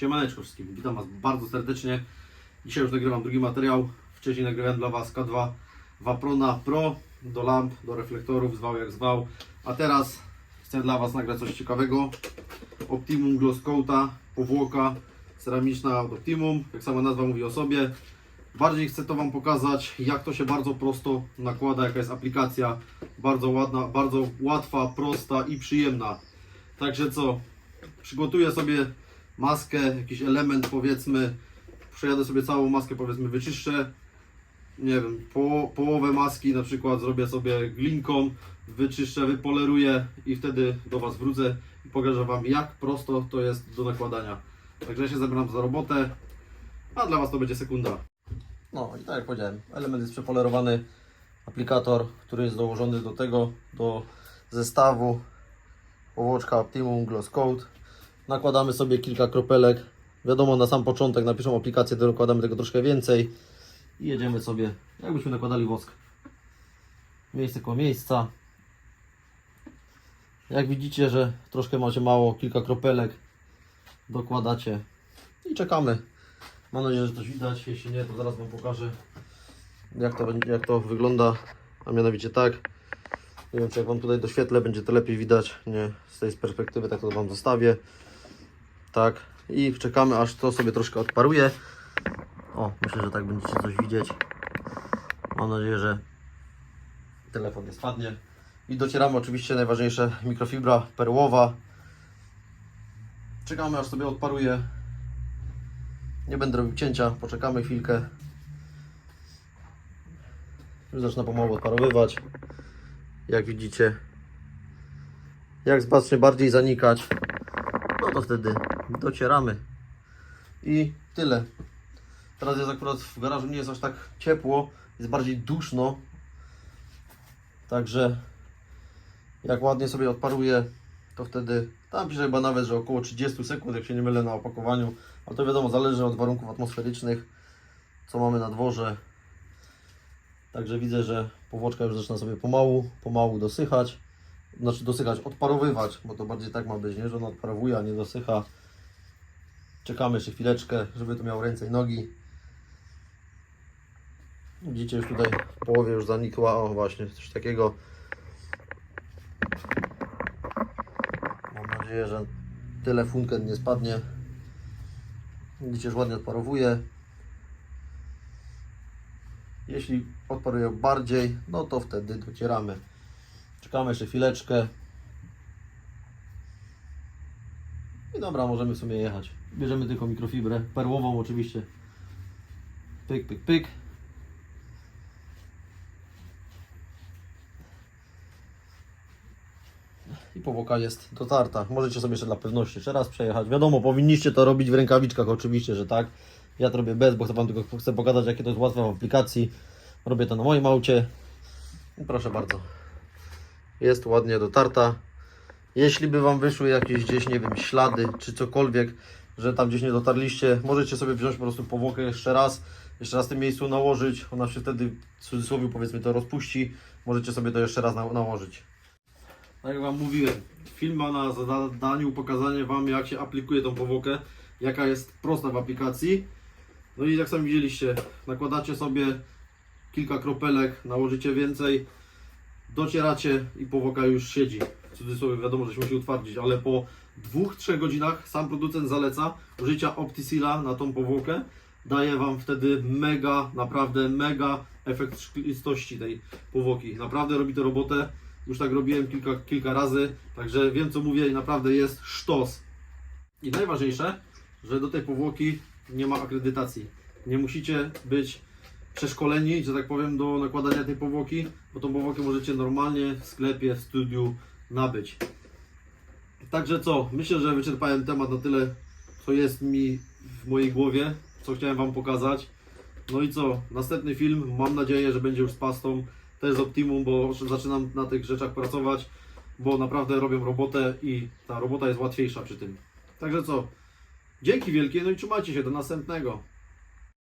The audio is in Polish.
Siemaneczko wszystkim, witam Was bardzo serdecznie. Dzisiaj już nagrywam drugi materiał. Wcześniej nagrywałem dla Was K2 Waprona Pro do lamp, do reflektorów, zwał jak zwał. A teraz chcę dla Was nagrać coś ciekawego. Optimum Gloss Coata, powłoka ceramiczna od Optimum, jak sama nazwa mówi o sobie. Bardziej chcę to Wam pokazać, jak to się bardzo prosto nakłada, jaka jest aplikacja. Bardzo ładna, bardzo łatwa, prosta i przyjemna. Także co, przygotuję sobie maskę, jakiś element powiedzmy, przejadę sobie całą maskę powiedzmy, wyczyszczę, nie wiem, po, połowę maski na przykład zrobię sobie glinką, wyczyszczę, wypoleruję i wtedy do Was wrócę i pokażę Wam jak prosto to jest do nakładania. Także ja się zabieram za robotę, a dla Was to będzie sekunda. No i tak jak powiedziałem, element jest przepolerowany, aplikator, który jest dołożony do tego, do zestawu, powłoczka Optimum Gloss Coat. Nakładamy sobie kilka kropelek. Wiadomo, na sam początek napiszą aplikację, to nakładamy tego troszkę więcej i jedziemy sobie, jakbyśmy nakładali wosk. Miejsce koło miejsca. Jak widzicie, że troszkę macie mało, kilka kropelek dokładacie i czekamy. Mam nadzieję, że coś widać. Jeśli nie, to zaraz Wam pokażę, jak to, jak to wygląda. A mianowicie tak. Nie wiem, czy jak Wam tutaj doświetlę, będzie to lepiej widać. Nie, z tej perspektywy tak to Wam zostawię. Tak. I czekamy, aż to sobie troszkę odparuje. O, myślę, że tak będziecie coś widzieć. Mam nadzieję, że telefon nie spadnie. I docieramy oczywiście najważniejsze, mikrofibra perłowa. Czekamy, aż sobie odparuje. Nie będę robił cięcia, poczekamy chwilkę. Już zaczyna pomału odparowywać. Jak widzicie, jak zacznie bardziej zanikać, no to wtedy docieramy. I tyle. Teraz jest akurat w garażu nie jest aż tak ciepło, jest bardziej duszno. Także jak ładnie sobie odparuje, to wtedy tam pisze chyba nawet, że około 30 sekund, jak się nie mylę na opakowaniu. Ale to wiadomo, zależy od warunków atmosferycznych, co mamy na dworze. Także widzę, że powłoczka już zaczyna sobie pomału, pomału dosychać. Znaczy dosychać, odparowywać, bo to bardziej tak ma być, nie? że ona odparowuje, a nie dosycha. Czekamy jeszcze chwileczkę, żeby to miało ręce i nogi. Widzicie, już tutaj w połowie już zanikła, o właśnie, coś takiego. Mam nadzieję, że tyle funken nie spadnie. Widzicie, że ładnie odparowuje. Jeśli odparuje bardziej, no to wtedy docieramy. Czekamy jeszcze chwileczkę. Dobra, możemy w sumie jechać. Bierzemy tylko mikrofibrę, perłową oczywiście. Pyk, pyk, pyk. I powłoka jest dotarta. Możecie sobie jeszcze dla pewności jeszcze raz przejechać. Wiadomo, powinniście to robić w rękawiczkach, oczywiście, że tak. Ja to robię bez, bo chcę Wam tylko chcę pokazać, jakie to jest łatwe w aplikacji. Robię to na moim aucie. I proszę bardzo. Jest ładnie dotarta. Jeśli by Wam wyszły jakieś gdzieś, nie wiem, ślady czy cokolwiek, że tam gdzieś nie dotarliście, możecie sobie wziąć po prostu powłokę jeszcze raz, jeszcze raz w tym miejscu nałożyć. Ona się wtedy, w cudzysłowie powiedzmy, to rozpuści. Możecie sobie to jeszcze raz na, nałożyć. Tak jak Wam mówiłem, film ma na zadaniu pokazanie Wam, jak się aplikuje tą powłokę, jaka jest prosta w aplikacji. No i jak sami widzieliście, nakładacie sobie kilka kropelek, nałożycie więcej, docieracie i powłoka już siedzi. Cudzysłowie wiadomo, że się utwardzić, ale po 2-3 godzinach sam producent zaleca użycia OptiSeala na tą powłokę. Daje Wam wtedy mega, naprawdę mega efekt szklistości tej powłoki. Naprawdę robi to robotę. Już tak robiłem kilka, kilka razy, także wiem co mówię i naprawdę jest sztos. I najważniejsze, że do tej powłoki nie ma akredytacji. Nie musicie być przeszkoleni, że tak powiem, do nakładania tej powłoki, bo tą powłokę możecie normalnie w sklepie, w studiu nabyć. Także co, myślę, że wyczerpałem temat na tyle, co jest mi w mojej głowie, co chciałem Wam pokazać. No i co, następny film, mam nadzieję, że będzie już z pastą, też z Optimum, bo zaczynam na tych rzeczach pracować, bo naprawdę robią robotę i ta robota jest łatwiejsza przy tym. Także co, dzięki wielkie, no i trzymajcie się, do następnego.